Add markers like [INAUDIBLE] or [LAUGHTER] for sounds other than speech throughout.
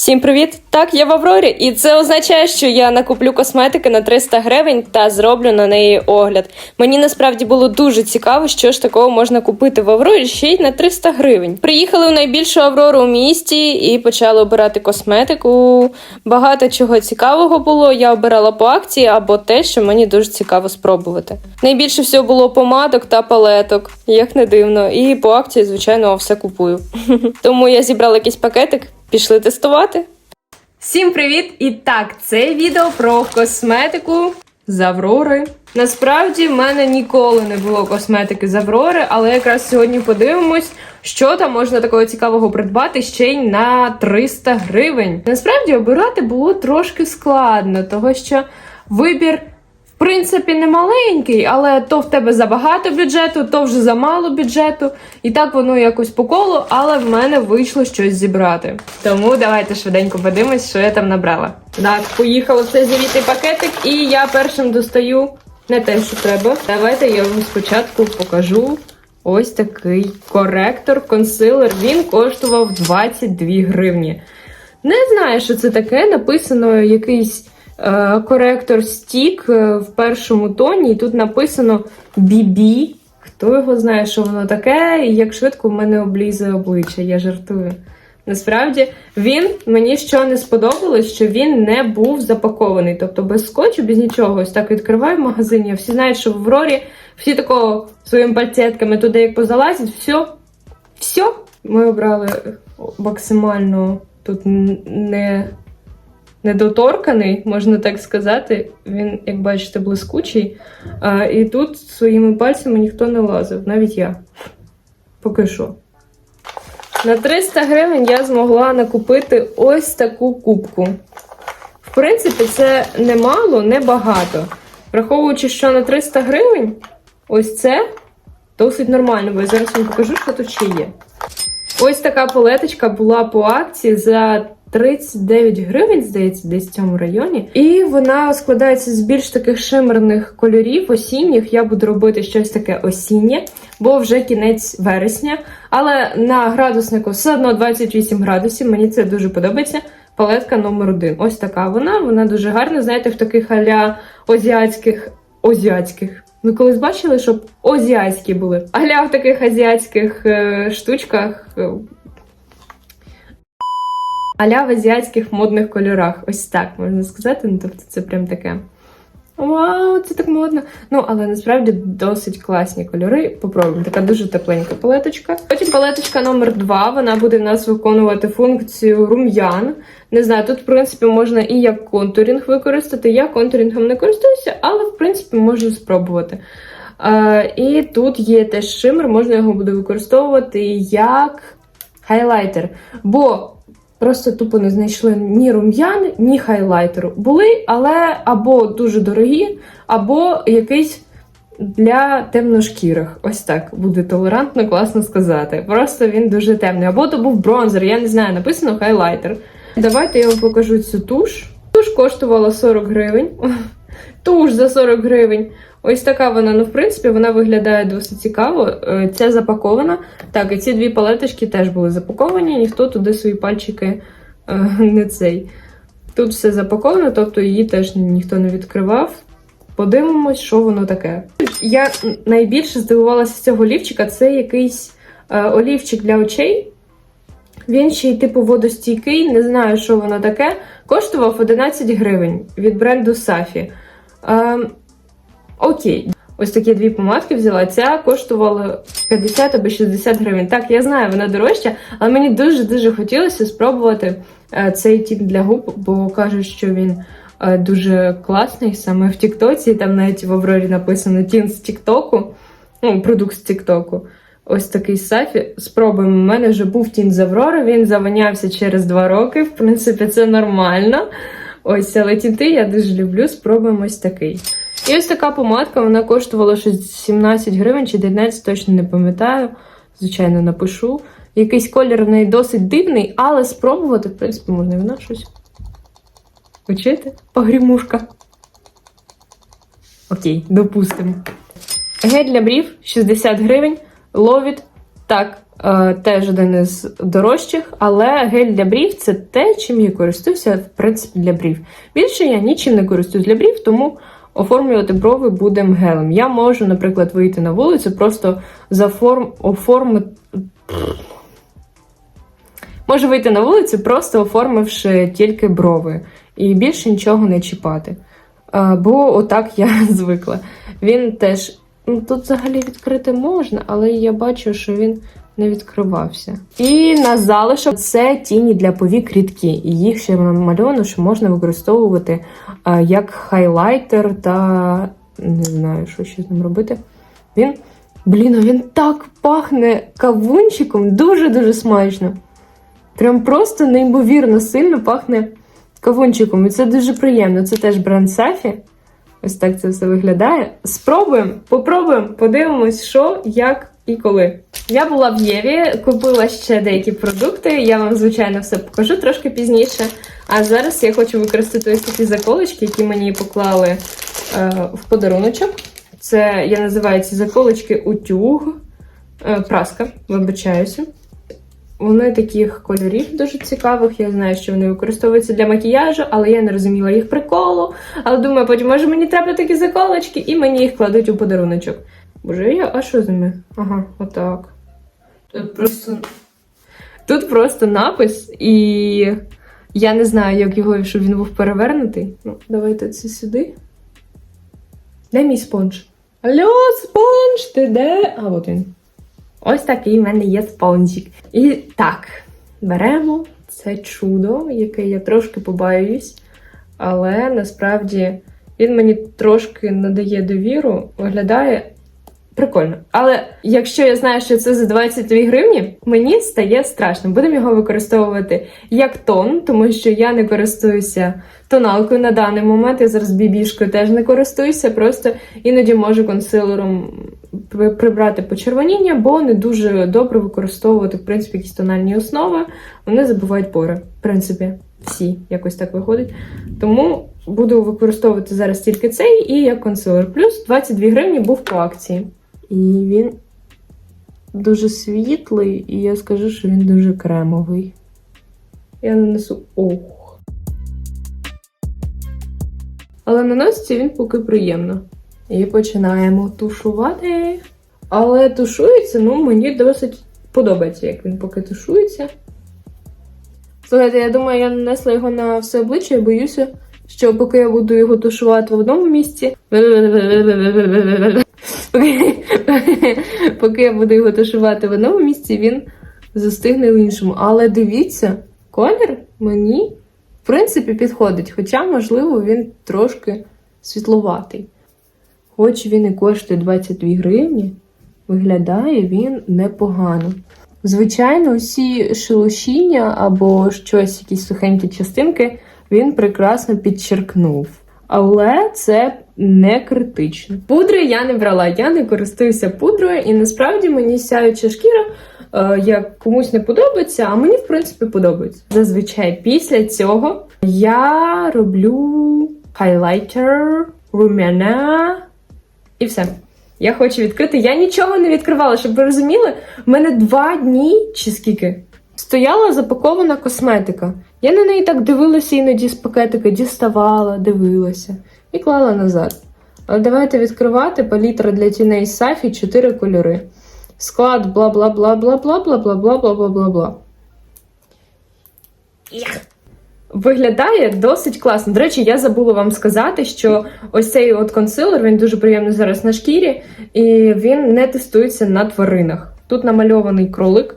Всім привіт! Так, я в Аврорі, і це означає, що я накуплю косметики на 300 гривень та зроблю на неї огляд. Mені насправді було дуже цікаво, що ж такого можна купити в Аврорі ще й на 300 гривень. Приїхали в найбільшу Аврору у місті і почали обирати косметику. Багато чого цікавого було. Я обирала по акції або те, що мені дуже цікаво спробувати. Найбільше всього було помадок та палеток, як не дивно. І по акції, звичайно, все купую. [LAUGHS] Тому я зібрала якийсь пакетик. Пішли тестувати. Всім привіт! І так, це відео про косметику з Аврори. Насправді в мене ніколи не було косметики з Аврори, але якраз сьогодні подивимось, що там можна такого цікавого придбати ще й на 300 гривень. Насправді обирати було трошки складно, того що вибір. Принципі, не маленький, але то в тебе забагато бюджету, то вже замало бюджету. І так воно якось по колу, але в мене вийшло щось зібрати. Тому давайте швиденько подивимось, що я там набрала. Так, поїхала в цей завітий пакетик, і я першим достаю не те, що треба. Давайте я вам спочатку покажу. Ось такий коректор, консилер. Він коштував 22 гривні. Не знаю, що це таке. Написано якийсь коректор стік е, в першому тоні, і тут написано BB. Хто його знає, що воно таке, і як швидко в мене облізе обличчя, я жартую. Насправді він мені що не сподобалось, що він не був запакований, тобто без скотчу, без нічого. Ось так відкриваю в магазині. Всі знають, що в Аврорі всі такого своїми пальцетками туди як позалазять, все, все. Ми обрали максимально тут не недоторканий, можна так сказати. Він, як бачите, блискучий. А, і тут своїми пальцями ніхто не лазив, навіть я. Поки що. На 300 гривень я змогла накупити ось таку кубку. В принципі, це немало, не багато. Враховуючи, що на 300 гривень ось це досить нормально, бо я зараз вам покажу, що тут ще є. Ось така палеточка була по акції за 39 гривень, здається, десь в цьому районі. І вона складається з більш таких шимерних кольорів, осінніх. Я буду робити щось таке осіннє, бо вже кінець вересня. Але на градуснику все одно 28 градусів. Мені це дуже подобається. Палетка номер один. Ось така вона. Вона дуже гарна. Знаєте, в таких аля азіатських азіатських. Ви колись бачили, щоб азіатські були? Аля в таких азіатських е, штучках. Аля в азіатських модних кольорах. Ось так можна сказати. Ну, тобто це прям таке. Вау, це так модно. Ну, але насправді досить класні кольори. Попробуємо. Така дуже тепленька палеточка. Потім палеточка номер 2 Вона буде в нас виконувати функцію рум'ян. Не знаю, тут, в принципі, можна і як контурінг використати. Я контурінгом не користуюся, але в принципі можу спробувати. Е, і тут є теж шимер, можна його буде використовувати як хайлайтер. Бо просто тупо не знайшли ні рум'ян, ні хайлайтеру. Були, але або дуже дорогі, або якийсь для темношкірих. Ось так буде толерантно, класно сказати. Просто він дуже темний. Або то був бронзер, я не знаю, написано хайлайтер. Давайте я вам покажу цю туш. Туш коштувала 40 гривень. Туш за 40 гривень. Ось така вона, ну, в принципі, вона виглядає досить цікаво. Е, Ця запакована. Так, і ці дві палеточки теж були запаковані, ніхто туди свої пальчики е, не цей. Тут все запаковано, тобто її теж ніхто не відкривав. Подивимось, що воно таке. Я найбільше здивувалася з цього олівчика. Це якийсь е, олівчик для очей. Він ще й типу водостійкий, не знаю, що воно таке. Коштував 11 гривень від бренду Сафі. Ем, окей. Ось такі дві помадки взяла. Ця коштувала 50 або 60 гривень. Так, я знаю, вона дорожча, але мені дуже-дуже хотілося спробувати е, цей тін для губ, бо кажуть, що він е, дуже класний саме в Тіктоці. Там навіть в Аврорі написано тін з Тіктоку, ну, продукт з Тіктоку. Ось такий сафі. Спробуємо. У мене вже був тін з Аврори, він завонявся через два роки. В принципі, це нормально. Ось, але тінти я дуже люблю. Спробуємо ось такий. І ось така помадка, вона коштувала 17 гривень чи 19, точно не пам'ятаю. Звичайно, напишу. Якийсь колір в неї досить дивний, але спробувати, в принципі, можна вона щось. Почити? Погрімушка. Окей, допустимо. Гель для брів 60 гривень. Ловіт. Так, теж один із дорожчих, але гель для брів це те, чим я користуюся, в принципі, для брів. Більше я нічим не користуюсь для брів, тому оформлювати брови будемо гелем. Я можу, наприклад, вийти на вулицю, просто заформ... оформити. Можу вийти на вулицю, просто оформивши тільки брови і більше нічого не чіпати. Е, Бо отак я [LAUGHS] звикла. Він теж. Ну, тут взагалі відкрити можна, але я бачу, що він не відкривався. І на залишок це тіні для повік рідкі. І їх ще намальовано, що можна використовувати е, як хайлайтер та не знаю, що ще з ним робити. Він, блін, він так пахне кавунчиком, дуже-дуже смачно. Прям просто неймовірно сильно пахне кавунчиком. І це дуже приємно. Це теж бренд Сафі. Ось так це все виглядає. Спробуємо, попробуємо, подивимось, що, як і коли. Я була в Єві, купила ще деякі продукти. Я вам, звичайно, все покажу трошки пізніше. А зараз я хочу використати ось такі заколочки, які мені поклали е, в подаруночок. Це я називаю ці заколочки утюг. Е, праска, вибачаюся. Вони таких кольорів дуже цікавих. Я знаю, що вони використовуються для макіяжу, але я не розуміла їх приколу. Але думаю, потім, може, мені треба такі заколочки, і мені їх кладуть у подаруночок. Боже, я, а що з ними? Ага, отак. Тут просто. Тут просто напис, і я не знаю, як його, щоб він був перевернутий. Ну, давайте це сюди. Де мій спонж? Алло, спонж, ти де? А от він. Ось такий в мене є спонжик. І так, беремо це чудо, яке я трошки побаюсь, але насправді він мені трошки надає довіру, виглядає прикольно. Але якщо я знаю, що це за 22 гривні, мені стає страшно. Будемо його використовувати як тон, тому що я не користуюся тоналкою на даний момент. Я зараз бібішкою теж не користуюся, просто іноді можу консилером прибрати почервоніння, бо не дуже добре використовувати в принципі якісь тональні основи. Вони забувають пори. В принципі, всі якось так виходить. Тому буду використовувати зараз тільки цей і як консилер. Плюс 22 гривні був по акції. І він дуже світлий, і я скажу, що він дуже кремовий. Я нанесу ох. Але наноситься він поки приємно. І починаємо тушувати. Але тушується, ну, мені досить подобається, як він поки тушується. Слухайте, я думаю, я нанесла його на все обличчя і боюся, що поки я буду його тушувати в одному місці. Поки, поки я буду його тушувати в одному місці, він застигне в іншому. Але дивіться, колір мені, в принципі, підходить. Хоча, можливо, він трошки світловатий. Хоч він і коштує 22 гривні, виглядає він непогано. Звичайно, усі шелушіння або щось, якісь сухенькі частинки, він прекрасно підчеркнув. Але це не критично. Пудри я не брала, я не користуюся пудрою, і насправді мені сяюча шкіра е, як комусь не подобається, а мені в принципі подобається. Зазвичай після цього я роблю хайлайтер, румяна і все. Я хочу відкрити. Я нічого не відкривала, щоб ви розуміли. В мене два дні чи скільки стояла запакована косметика. Я на неї так дивилася іноді з пакетика, діставала, дивилася і клала назад. Але давайте відкривати палітра для тіней Сафі 4 кольори. Склад бла бла бла бла бла бла бла бла бла бла бла бла. Виглядає досить класно. До речі, я забула вам сказати, що ось цей от консилер, він дуже приємний зараз на шкірі, і він не тестується на тваринах. Тут намальований кролик,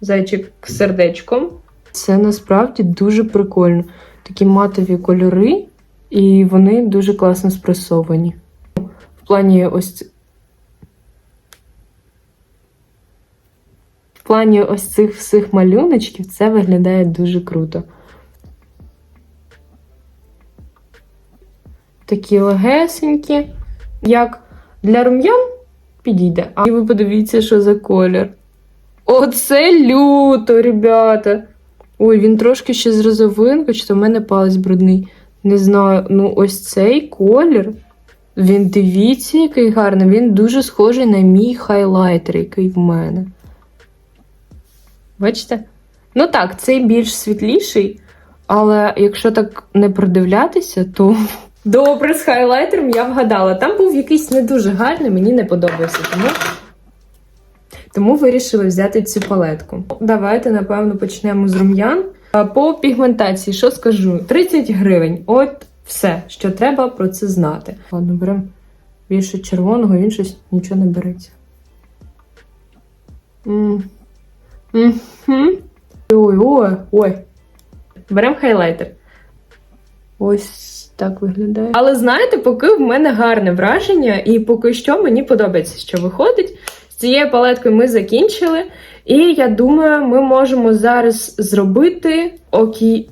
зайчик з сердечком. Це насправді дуже прикольно. Такі матові кольори, і вони дуже класно спресовані. В плані ось. В плані ось цих всіх малюночків це виглядає дуже круто. Такі легесенькі, як для рум'ян підійде. А ви подивіться, що за колір. Оце люто, ребята. Ой, він трошки ще з розовинкою, чи то в мене палець брудний. Не знаю, ну ось цей колір. Він дивіться, який гарний. Він дуже схожий на мій хайлайтер, який в мене. Бачите? Ну так, цей більш світліший, але якщо так не продивлятися, то. [LAUGHS] Добре, з хайлайтером я вгадала. Там був якийсь не дуже гарний, мені не подобався. Тому тому вирішила взяти цю палетку. Давайте, напевно, почнемо з рум'ян. По пігментації, що скажу? 30 гривень. От все, що треба про це знати. Ладно, беремо більше червоного, він щось нічого не береться. Ой, ой, ой. Беремо хайлайтер. Ось так виглядає. Але знаєте, поки в мене гарне враження, і поки що мені подобається, що виходить. Цією палеткою ми закінчили. І я думаю, ми можемо зараз зробити окі...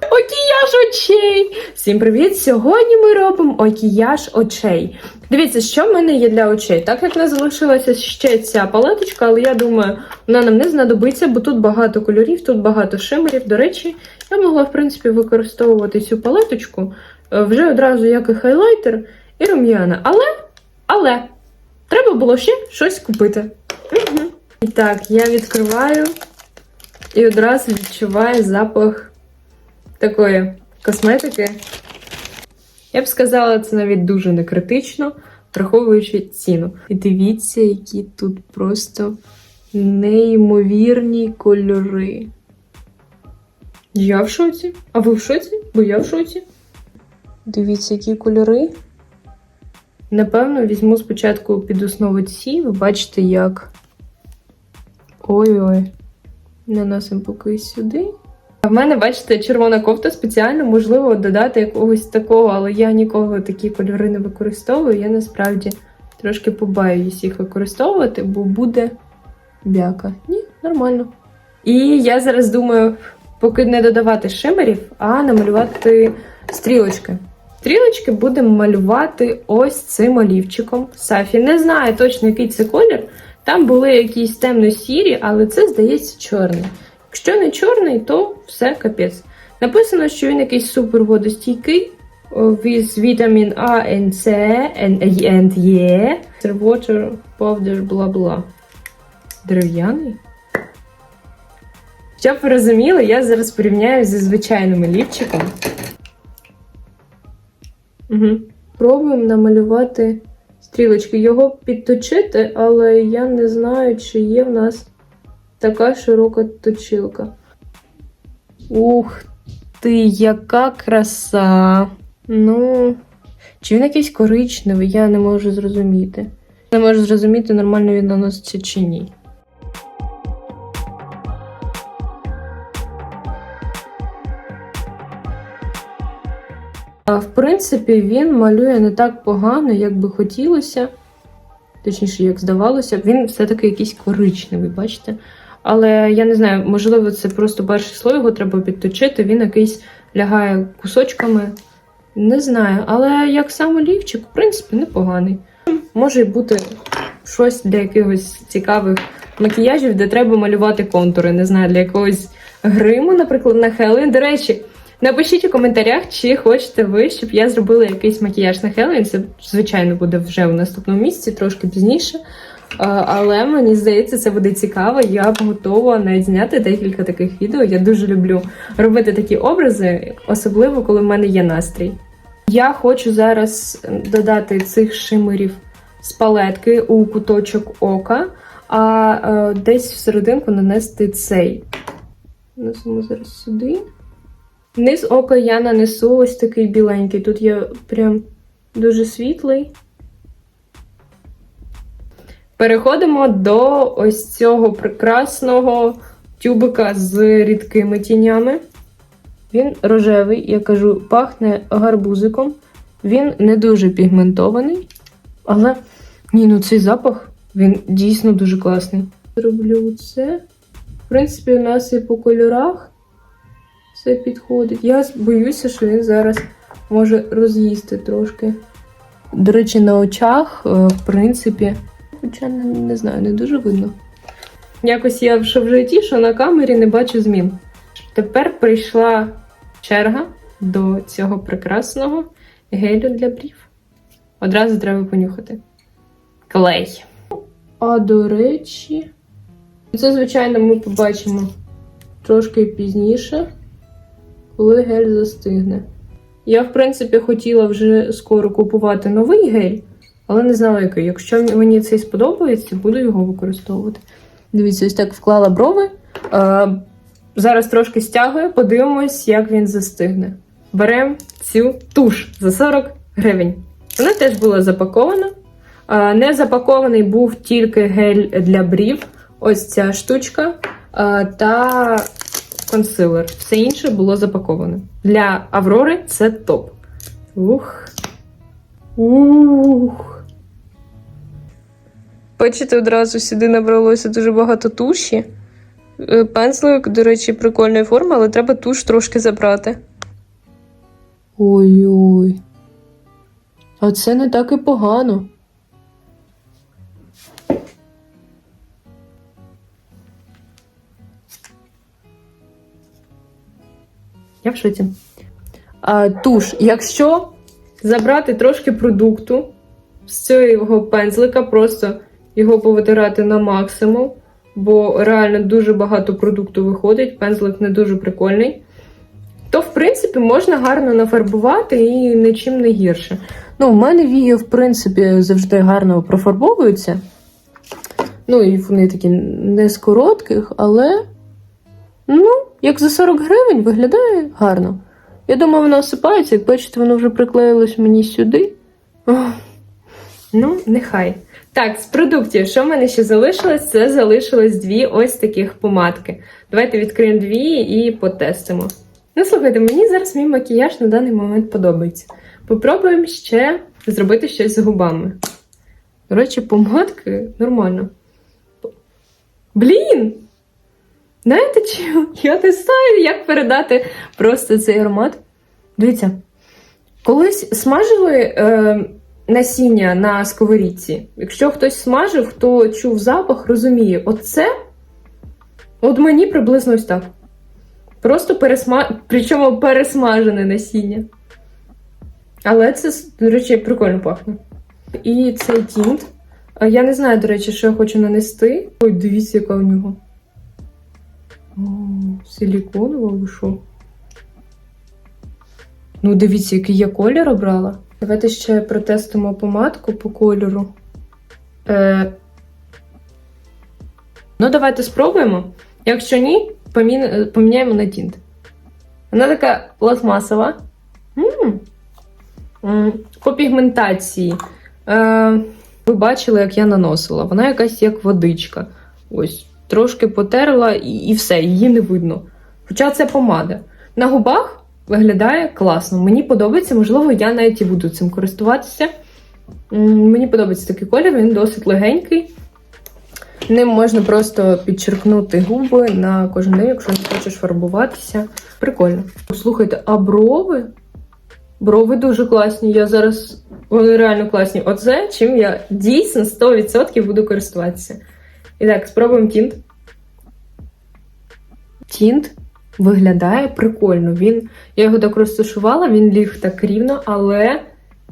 окіяж очей. Всім привіт! Сьогодні ми робимо окіяж очей. Дивіться, що в мене є для очей. Так як не залишилася ще ця палеточка, але я думаю, вона нам не знадобиться, бо тут багато кольорів, тут багато шимерів. До речі, я могла, в принципі, використовувати цю палеточку е, вже одразу як і хайлайтер, і рум'яна. Але, але, треба було ще щось купити. Угу. І так, я відкриваю і одразу відчуваю запах такої косметики. Я б сказала, це навіть дуже не критично, враховуючи ціну. І дивіться, які тут просто неймовірні кольори. Я в шоці? А ви в шоці? Бо я в шоці. Дивіться, які кольори. Напевно, візьму спочатку під основу ці, ви бачите, як. Ой-ой. Наносимо поки сюди. А в мене, бачите, червона кофта спеціально, можливо, додати якогось такого, але я нікого такі кольори не використовую. Я насправді трошки побаюсь їх використовувати, бо буде бяка. Ні, нормально. І я зараз думаю, поки не додавати шимерів, а намалювати стрілочки. Стрілочки будемо малювати ось цим олівчиком. Сафі не знаю точно, який це колір. Там були якісь темно-сірі, але це, здається, чорний. Якщо не чорний, то все капець. Написано, що він якийсь супер водостійкий. With vitamin A and C and, and E. Water powder, бла бла. Дерев'яний. Щоб ви розуміли, я зараз порівняю зі звичайним лівчиком. Угу. Пробуємо намалювати стрілочки. Його підточити, але я не знаю, чи є в нас така широка точилка. Ух ти, яка краса! Ну, чи він якийсь коричневий, я не можу зрозуміти. Не можу зрозуміти, нормально він наноситься чи ні. В принципі, він малює не так погано, як би хотілося. Точніше, як здавалося, він все-таки якийсь коричневий, бачите? Але я не знаю, можливо, це просто перший слой, його треба підточити, він якийсь лягає кусочками. Не знаю, але як сам олівчик, в принципі, непоганий. Може бути щось для якихось цікавих макіяжів, де треба малювати контури. Не знаю, для якогось гриму, наприклад, на Хеллоуін. До речі, напишіть у коментарях, чи хочете ви, щоб я зробила якийсь макіяж на Хеллоуін. Це, звичайно, буде вже в наступному місці, трошки пізніше. Але мені здається, це буде цікаво. Я б готова навіть зняти декілька таких відео. Я дуже люблю робити такі образи, особливо коли в мене є настрій. Я хочу зараз додати цих шимерів з палетки у куточок ока, а е, десь всерединку нанести цей. Нанесемо зараз сюди. Низ ока я нанесу ось такий біленький. Тут є прям дуже світлий. Переходимо до ось цього прекрасного тюбика з рідкими тінями. Він рожевий, я кажу, пахне гарбузиком. Він не дуже пігментований, але ні, ну цей запах він дійсно дуже класний. Роблю це. В принципі, у нас і по кольорах все підходить. Я боюся, що він зараз може роз'їсти трошки. До речі, на очах, е, в принципі, хоча не, знаю, не дуже видно. Якось я що в житті, що на камері не бачу змін. Тепер прийшла черга до цього прекрасного гелю для брів. Одразу треба понюхати. Клей. А до речі, Це, звичайно, ми побачимо трошки пізніше, коли гель застигне. Я, в принципі, хотіла вже скоро купувати новий гель, але не знала який. Якщо мені цей сподобається, буду його використовувати. Дивіться, ось так вклала брови. А, зараз трошки стягую, подивимось, як він застигне. Беремо цю туш за 40 гривень. Вона теж була запакована. А, Не запакований був тільки гель для брів, ось ця штучка а, та консилер. Все інше було запаковане. Для Аврори це топ. Ух. Ух. Бачите, одразу сюди набралося дуже багато туші. Е, Пензлик, до речі, прикольної форми, але треба туш трошки забрати. Ой-ой. А це не так і погано. Я в шоці. А, туш. Якщо забрати трошки продукту з цього пензлика, просто його повитирати на максимум, бо реально дуже багато продукту виходить, пензлик не дуже прикольний, то, в принципі, можна гарно нафарбувати і нічим не гірше. Ну, в мене вії, в принципі, завжди гарно профарбовуються. Ну, і вони такі не з коротких, але. Ну, як за 40 гривень виглядає гарно. Я думаю, воно осипається, як бачите, воно вже приклеїлось мені сюди. Ох. Ну, нехай. Так, з продуктів, що в мене ще залишилось? Це залишилось дві ось таких помадки. Давайте відкриємо дві і потестимо. Ну, слухайте, мені зараз мій макіяж на даний момент подобається. Попробуємо ще зробити щось з губами. До речі, помадки нормально. Блін! Знаєте чому? Я не знаю, як передати просто цей аромат. Дивіться, колись смажили е, насіння на сковорідці. Якщо хтось смажив, хто чув запах, розуміє, оце от мені приблизно ось так. Просто пересма... причому пересмажене насіння. Але це, до речі, прикольно пахне. І цей тінт. Я не знаю, до речі, що я хочу нанести. Ой, дивіться, яка у нього. О, силіконова ви? Ну, дивіться, який я колір обрала. Давайте ще протестимо помадку по кольору. Е... Ну, давайте спробуємо. Якщо ні, помі... поміняємо на тінт. Вона така пластмасова. М-м. М, По пігментації. Е... Ви бачили, як я наносила. Вона якась як водичка. Ось трошки потерла і, і все, її не видно. Хоча це помада. На губах виглядає класно. Мені подобається, можливо, я навіть і буду цим користуватися. Мені подобається такий колір, він досить легенький. Ним можна просто підчеркнути губи на кожен день, якщо не хочеш фарбуватися. Прикольно. Слухайте, а брови? Брови дуже класні. Я зараз. Вони реально класні. Оце чим я дійсно 100% буду користуватися. І так, спробуємо тінт. Тінт виглядає прикольно. Він, я його так розташувала, він ліг так рівно, але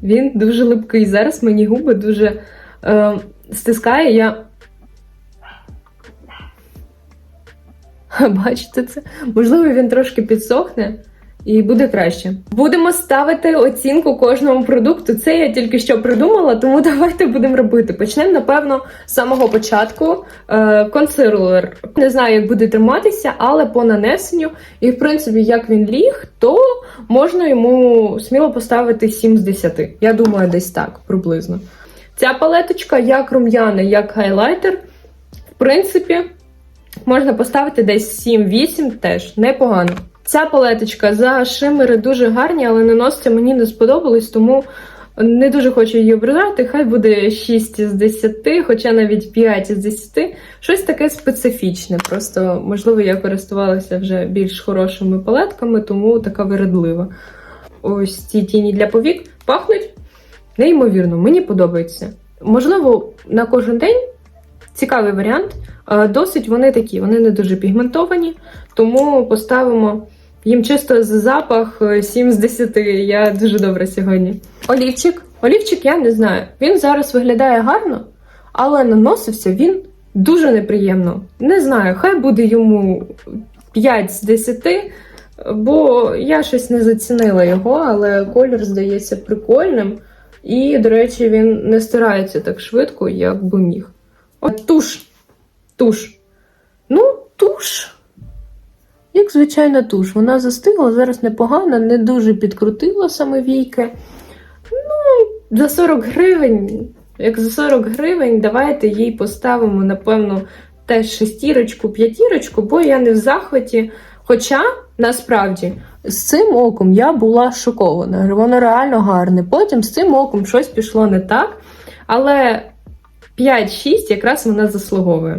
він дуже липкий. Зараз мені губи дуже е, стискає. Я. [LAUGHS] Бачите це? Можливо, він трошки підсохне. І буде краще. Будемо ставити оцінку кожному продукту. Це я тільки що придумала, тому [LAUGHS] давайте будемо робити. Почнемо, напевно, з самого початку. Е, консилер. Не знаю, як буде триматися, але по нанесенню, і в принципі, як він ліг, то можна йому сміло поставити 7 з 10. Я думаю, десь так приблизно. Ця палеточка, як рум'яна, як хайлайтер, в принципі, можна поставити десь 7-8 теж непогано. Ця палеточка за шимери дуже гарні, але наносця мені не сподобалось, тому не дуже хочу її обирати. Хай буде 6 з 10, хоча навіть 5 з 10. Щось таке специфічне. Просто, можливо, я користувалася вже більш хорошими палетками, тому така вередлива. Ось ці тіні для повік пахнуть неймовірно, мені подобається. Можливо, на кожен день цікавий варіант. Досить вони такі, вони не дуже пігментовані, тому поставимо їм чисто за запах е, 7 з 10. Я дуже добре сьогодні. Олівчик. Олівчик, я не знаю. Він зараз виглядає гарно, але наносився він Дуже неприємно. Не знаю, хай буде йому 5 з 10, бо я щось не зацінила його, але колір здається прикольним. І, до речі, він не стирається так швидко, як би міг. От туш. Туш. Ну, туш. Як звичайна туш. Вона застигла, зараз непогана, не дуже підкрутила саме війки. Ну, за 40 гривень. Як за 40 гривень, давайте їй поставимо, напевно, теж шестірочку, п'ятірочку, бо я не в захваті. Хоча насправді з цим оком я була шокована. Воно реально гарне. Потім з цим оком щось пішло не так. Але 5-6 якраз вона заслуговує.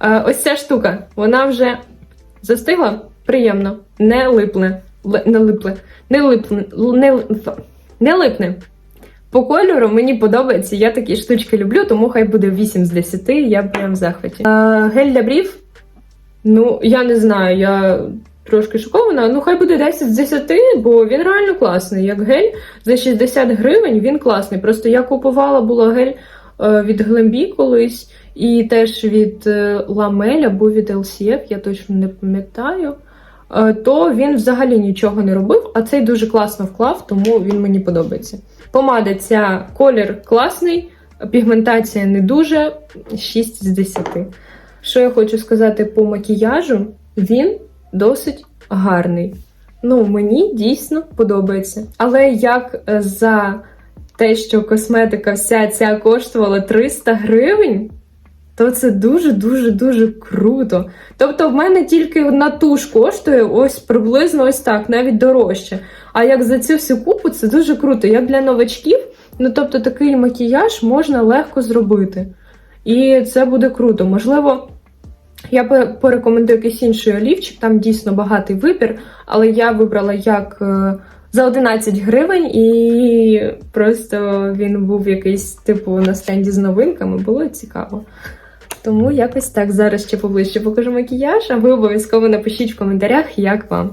Е, ось ця штука, вона вже застигла приємно, не липле. Ли- Не липле. Не липне. Не, не липне. По кольору мені подобається, я такі штучки люблю, тому хай буде 8 з 10, я прям в захваті. Е, гель для брів. Ну, я не знаю, я трошки шокована. Ну, хай буде 10 з 10, бо він реально класний. Як гель за 60 гривень він класний. Просто я купувала була гель від Глембі колись, і теж від е, Ламель або від LCF, я точно не пам'ятаю. Е, То він взагалі нічого не робив, а цей дуже класно вклав, тому він мені подобається. Помада ця колір класний, пігментація не дуже 6 з 10. Що я хочу сказати по макіяжу, він досить гарний. Ну, мені дійсно подобається. Але як е, за те, що косметика вся ця коштувала 300 гривень, то це дуже-дуже дуже круто. Тобто, в мене тільки одна туш коштує ось приблизно ось так, навіть дорожче. А як за цю всю купу, це дуже круто. Як для новачків, ну тобто такий макіяж можна легко зробити. І це буде круто. Можливо, я порекомендую якийсь інший олівчик, там дійсно багатий вибір, але я вибрала як е, за 11 гривень, і просто він був якийсь типу на стенді з новинками, було цікаво. Тому якось так зараз ще поближче покажу макіяж, а ви обов'язково напишіть в коментарях, як вам.